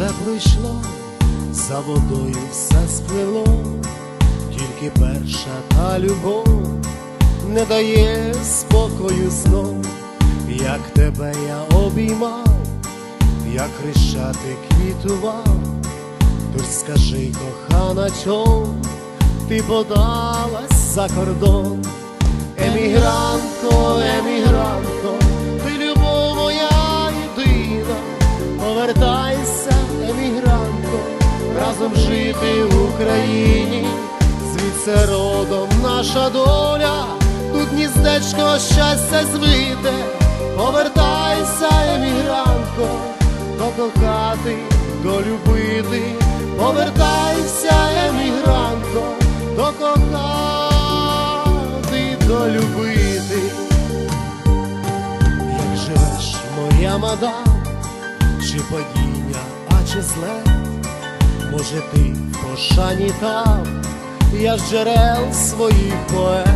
вже пройшло, за водою все сплило, тільки перша та любов не дає спокою знов, як тебе я обіймав, як хрещати квітував, тож скажи, кохана, чом ти подалась за кордон, емігрантко, емігрантко, жити в Україні, звідси родом наша доля, тут гніздечко щастя звите, повертайся, емігрантко, докохати, долюбити, повертайся, емігрантко, докохати, долюбити. Як живеш, моя мадам, чи падіння, а чи зле, може ти пошані там, я з джерел своїх поет,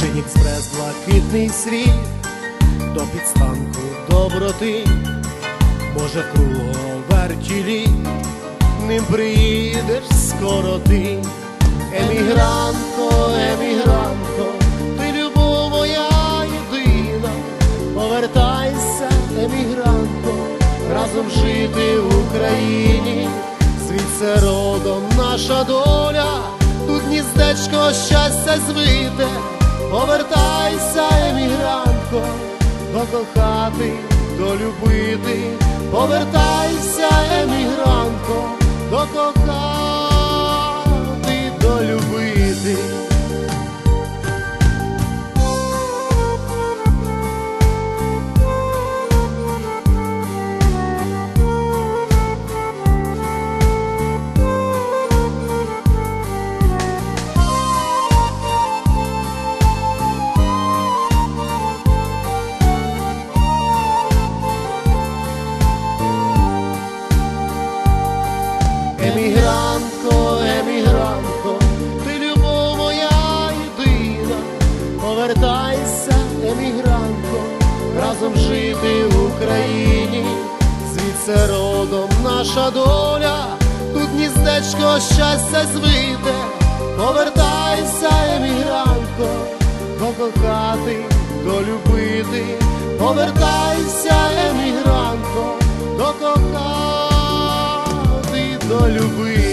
чи експрес блакитний світ, до підстанку доброти, може в круговерті літ, ним приїдеш скоро ти, емігрантко, емігрантко, ти любов моя єдина, повертайся, емігрантко, разом жити в Україні, звідси родом наша доля, тут гніздечко щастя звите, повертайся, емігрантко, докохати, долюбити, повертайся, емігрантко, докохати, жити в Україні, звідси родом наша доля, тут гніздечко щастя звите, повертайся, емігрантко, докохати, долюбити, повертайся, емігрантко, докохати долюбити.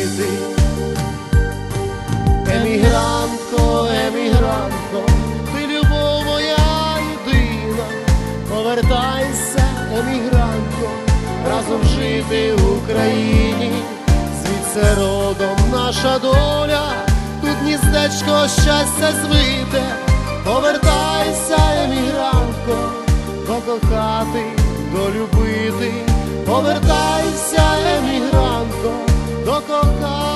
Жити в Україні, звідси родом наша доля, тут гніздечко щастя звите, повертайся, емігрантко, докохати, долюбити, повертайся, емігрантко, докохати.